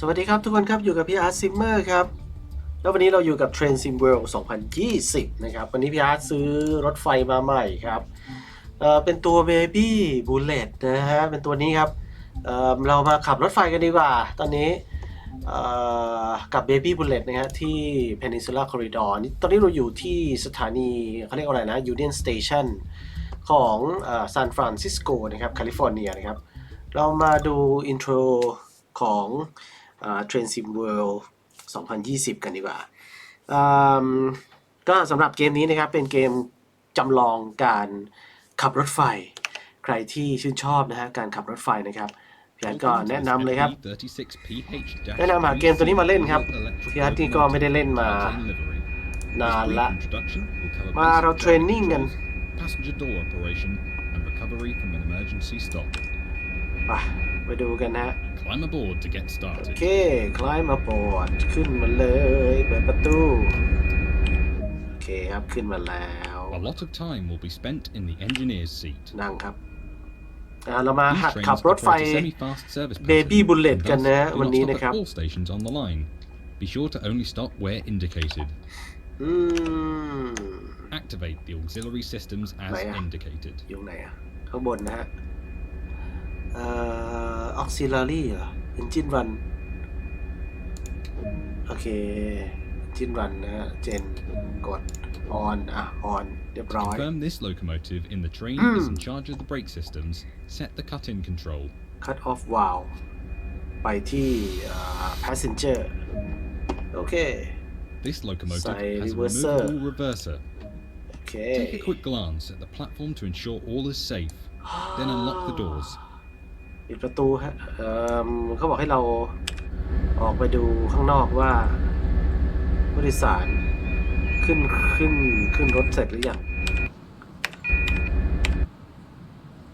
สวัสดีครับทุกคนครับอยู่กับพี่อาร์ตซิมเมอร์ครับ แล้ววันนี้เราอยู่กับ Train Sim World 2020 นะครับ วันนี้พี่อาร์ตซื้อรถไฟมาใหม่ครับเอ่อเป็นตัว Baby Bullet นะฮะ เป็นตัวนี้ครับเอ่อเรามาขับรถไฟกันดีกว่า ตอนนี้เอ่อกับ Baby Bullet นะฮะที่ Peninsula Corridor นี่ตอนนี้เราอยู่ที่สถานีเขาเรียกอะไรนะ Union Station ของซานฟรานซิสโกนะครับแคลิฟอร์เนียนะครับ เรามาดูอินโทรของ เทรนซิมเวิลด์2020 กันดีกว่าอืมก็สำหรับเกมนี้นะครับเป็นเกมจำลองการขับรถไฟ ใครที่ชื่นชอบนะฮะการขับรถไฟนะครับพี่อาร์ตก็แนะนำเลยครับ แนะนำหาเกมตัวนี้มาเล่นครับพี่อาร์ตนี่ก็ไม่ได้เล่นมานานละ มาเราเทรนนิ่งกัน Passenger door operation and recovery from an emergency stop. ไป ไปดูกันนะฮะ Climb aboard to get โอ started. เค คลายมาบอร์ดขึ้นมาเลย เปิดประตู โอเคครับ ขึ้นมาแล้ว A lot of time will be spent in the engineer's seat. นั่งครับอ่าเรามาหัด These ขับ trains รถไฟ operate a semi-fast service Baby pattern Bullet and กัน thus นะ do วัน not นี้ stop นะ at ครับ all stations on the line. Be sure to only stop where indicated. อืม Activate the auxiliary systems as Này à? indicated. อยู่ไหนอะข้างบนนะฮะ เอ่อ auxiliary เหรอ engine run โอเค engine run นะฮะ เจน กด on อ่ะ on เรียบร้อย Confirm this locomotive in the train is in charge of the brake systems. Set the cut-in control. cut off valve ไปที่เอ่อ passenger โอเค This locomotive Say has a reverser. removable reverser. โอเค Take a quick glance at the platform to ensure all is safe. Then unlock the doors. ปิดประตูฮะเอิ่มเขาบอกให้เราออกไปดูข้างนอกว่าผู้โดยสารขึ้นขึ้นขึ้นรถเสร็จหรือยัง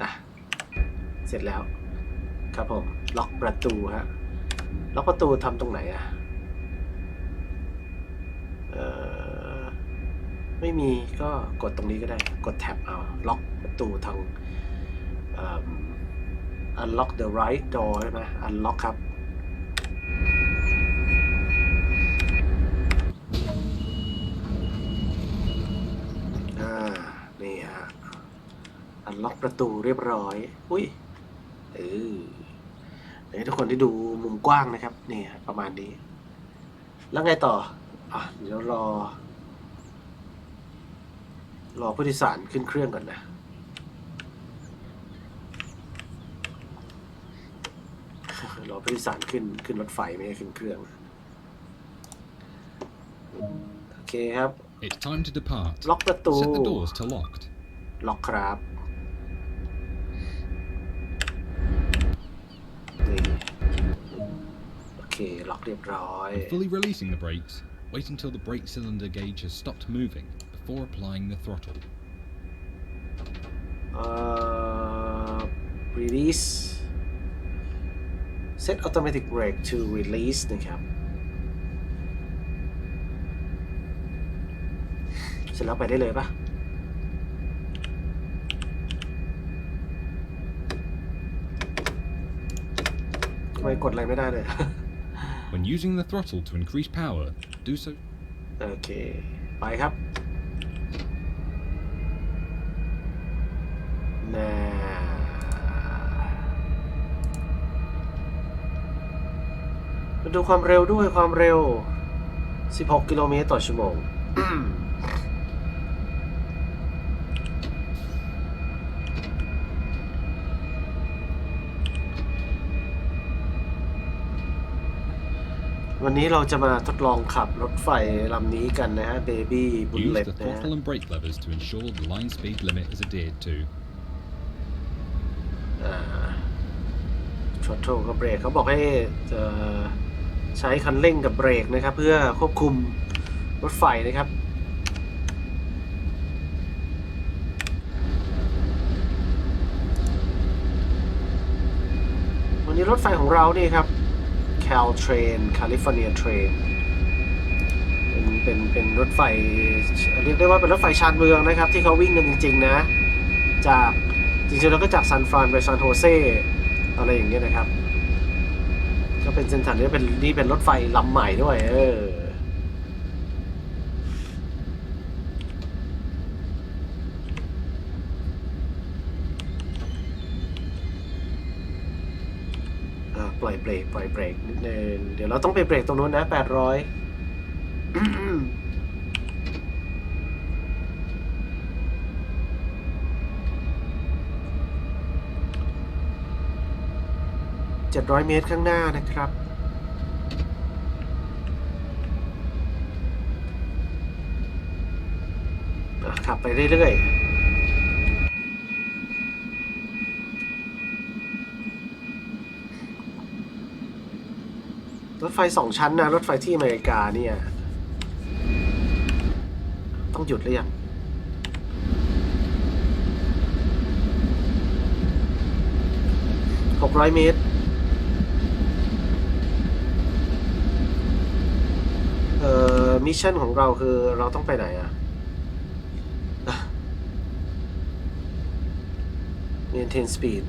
อะเสร็จแล้ว ครับผม ล็อกประตูฮะ ล็อกประตูทำตรงไหนอะ เอ่อไม่มีก็กดตรงนี้ก็ได้ กดแท็บเอา ล็อกประตูทางเอิ่ม unlock the right door ใช่ไหม unlock ครับ อ่า นี่ฮะ unlock ประตูเรียบร้อย อุ้ย เออเดี๋ยวทุกคนได้ดูมุมกว้างนะครับ นี่ฮะประมาณนี้ แล้วไงต่อ อะ เดี๋ยวรอ รอผู้โดยสารขึ้นเครื่องก่อนนะ รอผู้โดยสารขึ้นขึ้นรถไฟไม่ให้ขึ้นเครื่อง โอเคครับ It's time to depart. ล็อกประตู Set the doors to locked. ล็อกครับนี่โอเค ล็อกเรียบร้อย Fully releasing the brakes, wait until the brake cylinder gauge has stopped moving before applying the throttle. เอ่อ release set automatic brake to release นะครับ เสร็จแล้วไปได้เลยปะทำไมกดอะไรไม่ได้เลย When using the throttle to increase power, do so โอเค ไปครับน่ามา ดูความเร็วด้วยความเร็ว 16 กิโลเมตรต่อชั่วโมง วันนี้เราจะมาทดลองขับรถไฟลำนี้กันนะฮะ Baby use Bullet the นะฮะ throttle and brake levers to ensure the line speed limit is adhered to. ช็อตโทกับเบรกเขาบอกให้เอ่อ ใช้คันเร่งกับเบรกนะครับ เพื่อควบคุมรถไฟนะครับ วันนี้รถไฟของเรานี่ครับ Cal Train California Train เป็นเป็นเป็นรถไฟเรียกได้ว่าเป็นรถไฟชานเมืองนะครับ ที่เขาวิ่งกันจริง ๆ นะ จากจริงๆแล้วก็จากซานฟรานไปซานโฮเซอะไรอย่างเงี้ยนะครับ ก็เป็นเส้นทางนี่เป็นนี่เป็นรถไฟลำใหม่ด้วย เออาปล่อยเบรกปล่อยเบรกนิดนึงเดี๋ยวเราต้องไปเบรกตรงนู้นนะแปดร้อย เจ็ดร้อยเมตรข้างหน้านะครับ ขับไปเรื่อยๆรถไฟสองชั้นนะ รถไฟที่อเมริกาเนี่ย ต้องหยุดหรือยังหกร้อยเมตร เอ่อมิชชั่นของเราคือเราต้องไปไหนอะ่ะ maintain speed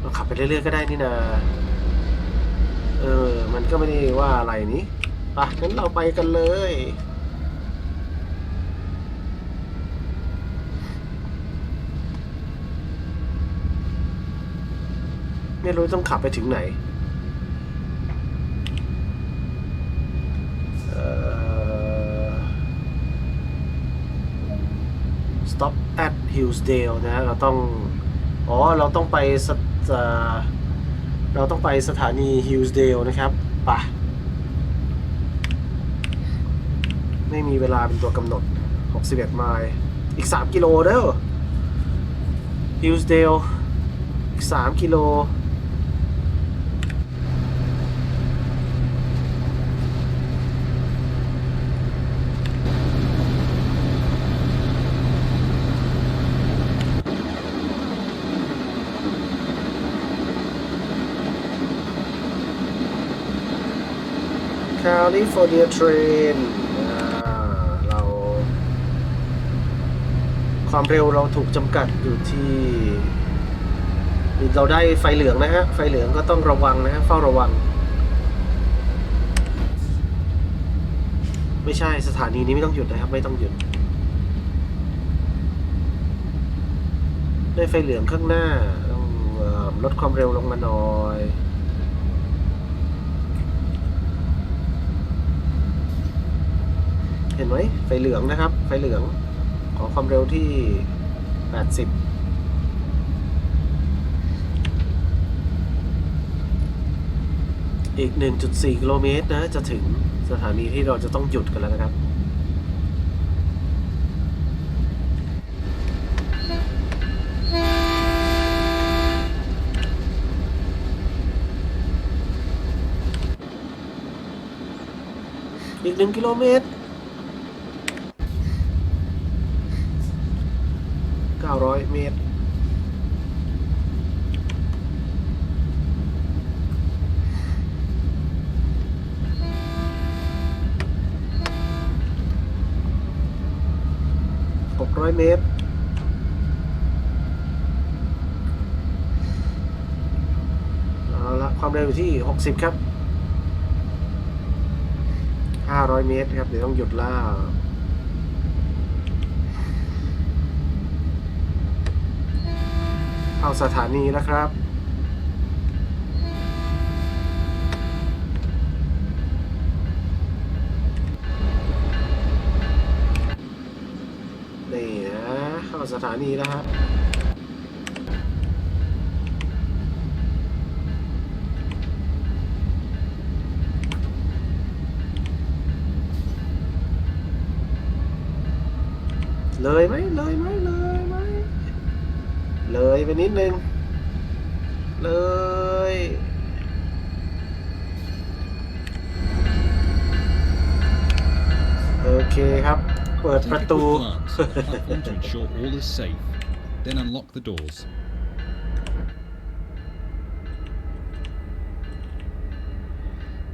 เราขับไปเรื่อยๆก็ได้นี่นาเออ มันก็ไม่ได้ว่าอะไรนี้ปะงั้นเราไปกันเลย ไม่รู้ต้องขับไปถึงไหนเอ่อ stop at Hillsdale นะฮะเราต้อง อ๋อ เราต้องไปสเอ่อเราต้องไปสถานี Hillsdale นะครับป่ะไม่มีเวลาเป็นตัวกำหนด 61 ไมล์ อีก 3 กิโลเด้อ Hillsdale อีก 3 กิโล แค ลิฟอร์เนียเทรนเรา ความเร็วเราถูกจำกัดอยู่ที่ เราได้ไฟเหลืองนะฮะ ไฟเหลืองก็ต้องระวังนะฮะ เฝ้าระวัง ไม่ใช่สถานีนี้ไม่ต้องหยุดนะครับ ไม่ต้องหยุด ได้ไฟเหลืองข้างหน้าต้องลดความเร็วลงมาหน่อย เห็นไหมไฟเหลืองนะครับ ไฟเหลือง ขอความเร็วที่ 80อีก 1.4 กิโลเมตรนะ จะถึงสถานีที่เราจะต้องหยุดกันแล้วนะครับ อีก 1 กิโลเมตร 900 เมตร 600 เมตร เอาละความเร็วอยู่ที่ 60 ครับ 500 เมตรครับ เดี๋ยวต้องหยุดล่า เข้าสถานีแล้วครับ นี่นะ เข้าสถานีแล้วฮะเลยไหมเลยไหม ไปนิดนึง เลย โอเคครับ เปิด Take ประ a quick ตู glance at the platform to ensure all is safe. Then unlock the doors.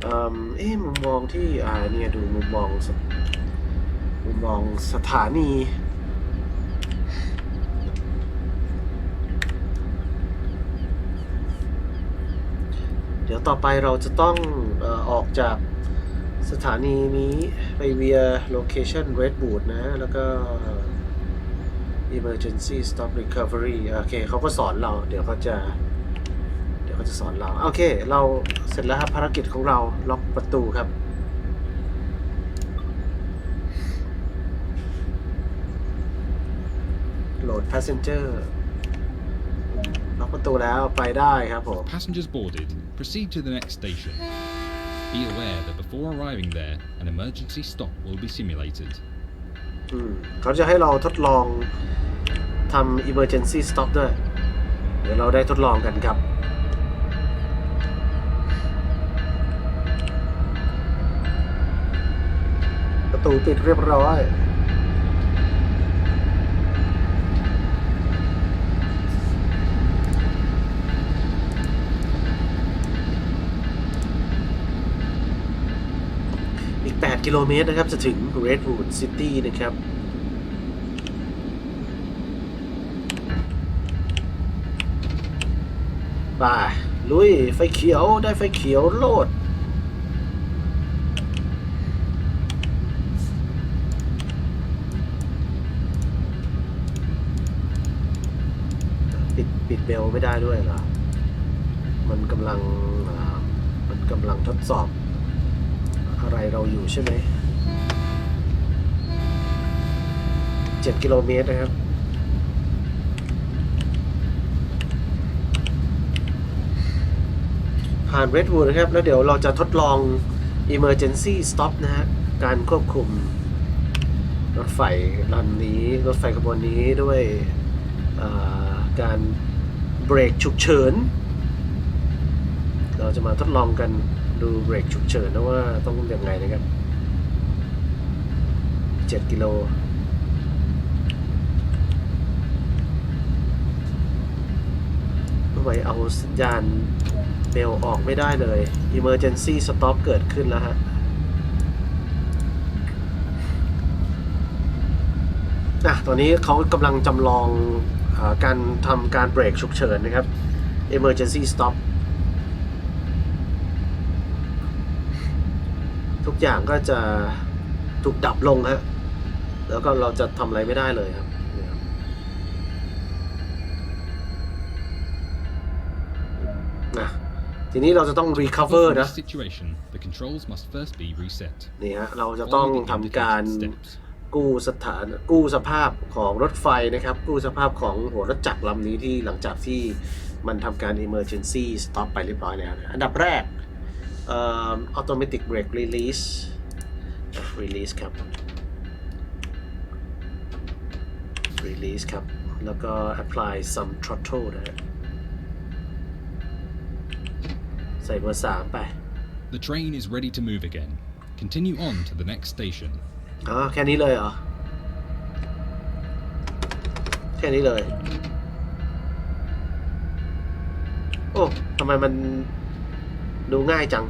เอ่มเอ๊ะมุมมองที่อ่าเนี่ยดูมุมมองสมองสถานี เดี๋ยวต่อไปเราจะต้องออกจากสถานีนี้ไปเวีย location Redwood นะ แล้วก็ emergency stop recovery โอเคเขาก็สอนเรา เดี๋ยวเขาจะ เดี๋ยวเขาจะสอนเรา โอเค เราเสร็จแล้วครับภารกิจของเราล็อกประตูครับ โหลด passenger ประตูแล้วไปได้ครับผม Passengers boarded. Proceed to the next station. Be aware that before arriving there, an emergency stop will be simulated. อืมเขาจะให้เราทดลองทำ emergency stop ด้วย เดี๋ยวเราได้ทดลองกันครับ ประตูปิดเรียบร้อย 8 กิโลเมตรนะครับ จะถึง Redwood City นะครับ ไป ลุย ไฟเขียว ได้ไฟเขียวโลด ปิด ปิดเบลไม่ได้ด้วยเหรอ มันกำลัง มันกำลังทดสอบ อะไรเราอยู่ใช่ไหมเจ็ดกิโลเมตรนะครับ ผ่าน Redwood นะครับ แล้วเดี๋ยวเราจะทดลอง Emergency Stop นะฮะ การควบคุม รถไฟรันนี้ รถไฟขบวนนี้ด้วยการเบรกฉุกเฉิน เราจะมาทดลองกัน ดูเบรกฉุกเฉินนะว่าต้องยังไงนะครับ 7 กิโลทำไมเอาสัญญาณเบลออกไม่ได้เลย Emergency Stop เกิดขึ้นแล้วฮะอะตอนนี้เขากำลังจำลองอการทำการเบรกฉุกเฉินนะครับ Emergency Stop ทุก อย่างก็จะถูกดับลงฮะแล้วก็เราจะทำอะไรไม่ได้เลยครับเนี่ยครับนะทีนี้เราจะต้อง recover In นะ this situation, the controls must first be reset. นี่ฮะ เราจะต้อง Follow the ทำการ indicated steps. กู้สถานกู้สภาพของรถไฟนะครับ กู้สภาพของหัวรถจักรลำนี้ที่หลังจากที่มันทำการ emergency stop ไปเรียบร้อยแล้วนะอันดับแรก เอ่อ automatic brake release อ่ะ release ครับ release ครับ แล้วก็ apply some throttle นะฮะใส่เบอร์สามไป The train is ready to move again. Continue on to the next station. อ๋อ แค่นี้เลยเหรอ แค่นี้เลย โอ้ทำไมมัน ดูง่ายจัง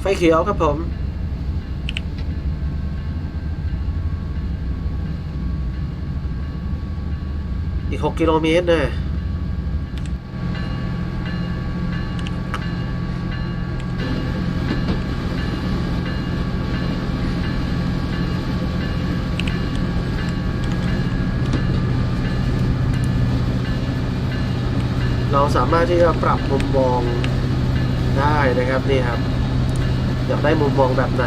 ไฟเขียวครับผมอีก 6 กิโลเมตรนะ เราสามารถที่จะปรับมุมมองได้นะครับนี่ครับ อยากได้มุมมองแบบไหน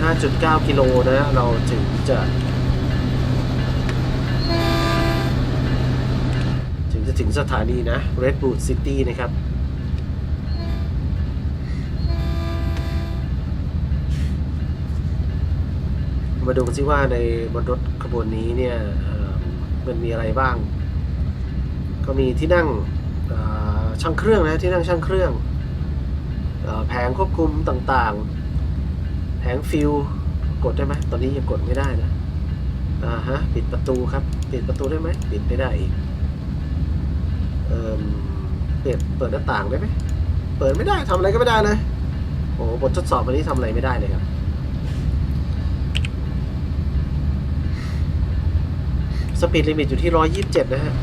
5.9 กิโลนะ เราถึงจะ ถึงจะถึงสถานีนะ Redwood City นะครับมาดูกันสิว่าในบนรถขบวนนี้เนี่ย มันมีอะไรบ้าง ก็มีที่นั่งช่างเครื่องนะที่นั่งช่างเครื่องอแผงควบคุมต่างๆ แผงฟิวกดได้ไหมตอนนี้ยังกดไม่ได้นะอ่าฮะปิดประตูครับปิดประตูได้ไหมปิดไม่ได้อีกเอ่อเปิดเปิดหน้าต่างได้ไหมเปิดไม่ได้ทำอะไรก็ไม่ได้เลยโอ้โหบททดสอบวันนี้ทำอะไรไม่ได้เลยครับ สปีดลิมิตอยู่ที่ 127 นะฮะ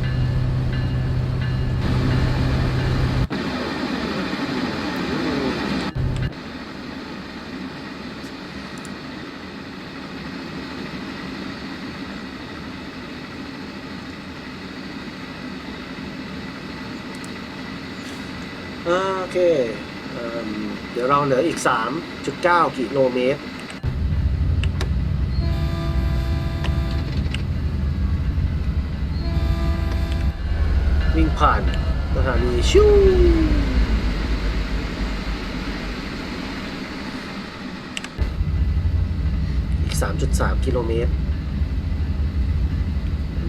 โอเคเอเดี๋ยวเราเหลืออีก 3.9 กิโลเมตร วิ่ง ผ่านสถานีชิวอีก 3.3 กิโลเมตร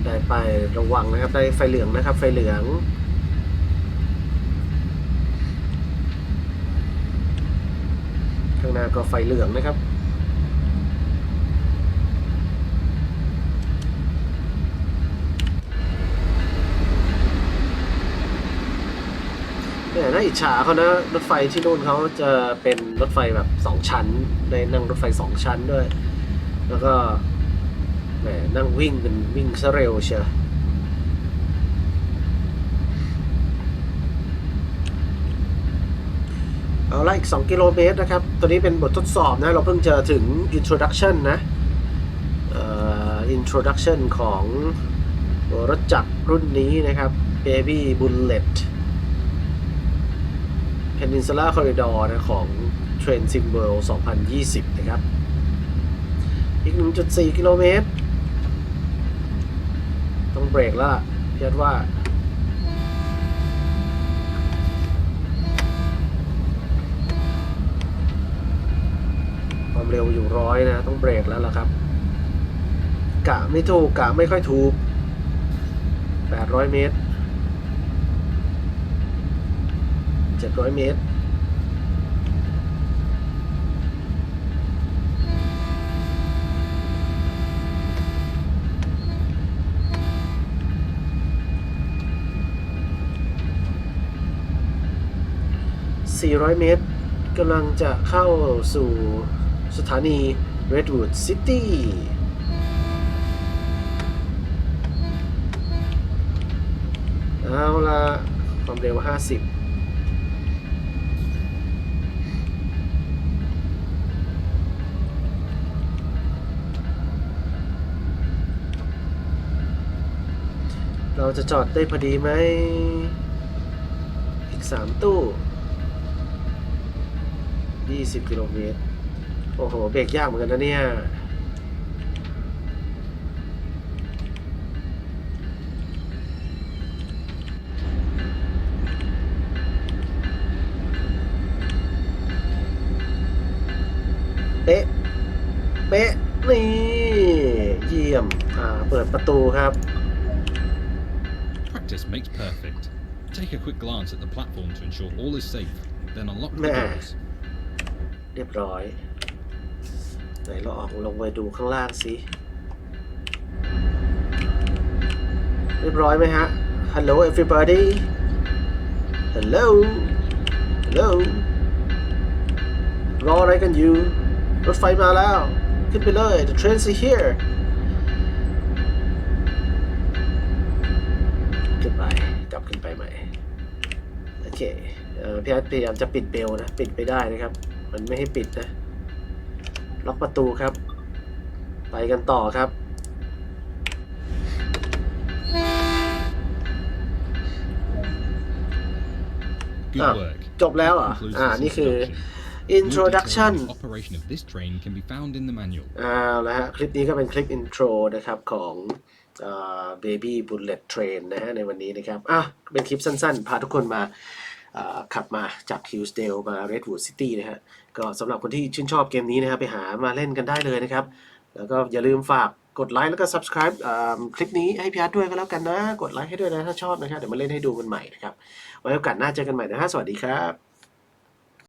ได้ไประวังนะครับ ได้ไฟเหลืองนะครับ ไฟเหลืองข้างหน้าก็ไฟเหลืองนะครับ เนี่ยน่าอิจฉาเขานะรถไฟที่นู่นเขาจะเป็นรถไฟแบบสองชั้นได้นั่งรถไฟสองชั้นด้วย แล้วก็แหมนั่งวิ่งกันวิ่งซะเร็วเชียวเอาละอีก 2 กิโลเมตรนะครับ ตัวนี้เป็นบททดสอบนะ เราเพิ่งจะถึง introduction นะเอ่อ introduction ของรถจักรรุ่นนี้นะครับ Baby Bullet Peninsula Corridor นะของ Train Sim World 2020 นะครับ อีก 1.4 กิโลเมตร ต้องเบรกแล้วล่ะพี่ยัดว่าความเร็วอยู่ร้อยนะ ต้องเบรกแล้วล่ะครับ กะไม่ถูก กะไม่ค่อยถูก 800 เมตร 700เมตร 400 เมตรกำลังจะเข้าสู่สถานี Redwood City เอาละความเร็ว 50 เราจะจอดได้พอดีไหม อีก3ตู้20กิโลเมตร โอ้โห เบรกยากเหมือนกันนะเนี่ย เป๊ะ เป๊ะ นี่ เยี่ยม อ่า เปิดประตูครับ Practice makes perfect. Take a quick glance at the platform to ensure all is safe, then unlock the Meh. doors. เรียบร้อย ไหนเราออกลงไปดูข้างล่างสิ เรียบร้อยไหมฮะ Hello everybody Hello Hello รออะไรกันอยู่ รถไฟมาแล้ว ขึ้นไปเลย The train is here เอ่อพี่อาร์ตพยายามจะปิดเบลนะ ปิดไปได้นะครับ มันไม่ให้ปิดนะ ล็อกประตูครับ ไปกันต่อครับ Good Ah, work. จบแล้วเหรอ Concludes อ่า this นี่คือ introduction. More introduction details on the operation of this train can be found in the manual. เอาละฮะ คลิปนี้ก็เป็นคลิปอินโทรนะครับของเอ่อ Baby Bullet Train นะฮะในวันนี้นะครับ อะ เป็นคลิปสั้นๆ พาทุกคนมาเอ่อ ขับมาจากฮิวสเดลมาเรดวูดซิตี้นะฮะก็สำหรับคนที่ชื่นชอบเกมนี้นะครับไปหามาเล่นกันได้เลยนะครับ แล้วก็อย่าลืมฝากกดไลค์แล้วก็ subscribe คลิปนี้ให้พี่อาร์ตด้วยก็แล้วกันนะ กดไลค์ให้ด้วยนะถ้าชอบนะครับ เดี๋ยวมาเล่นให้ดูกันใหม่นะครับ ไว้โอกาสหน้าเจอกันใหม่นะฮะสวัสดีครับ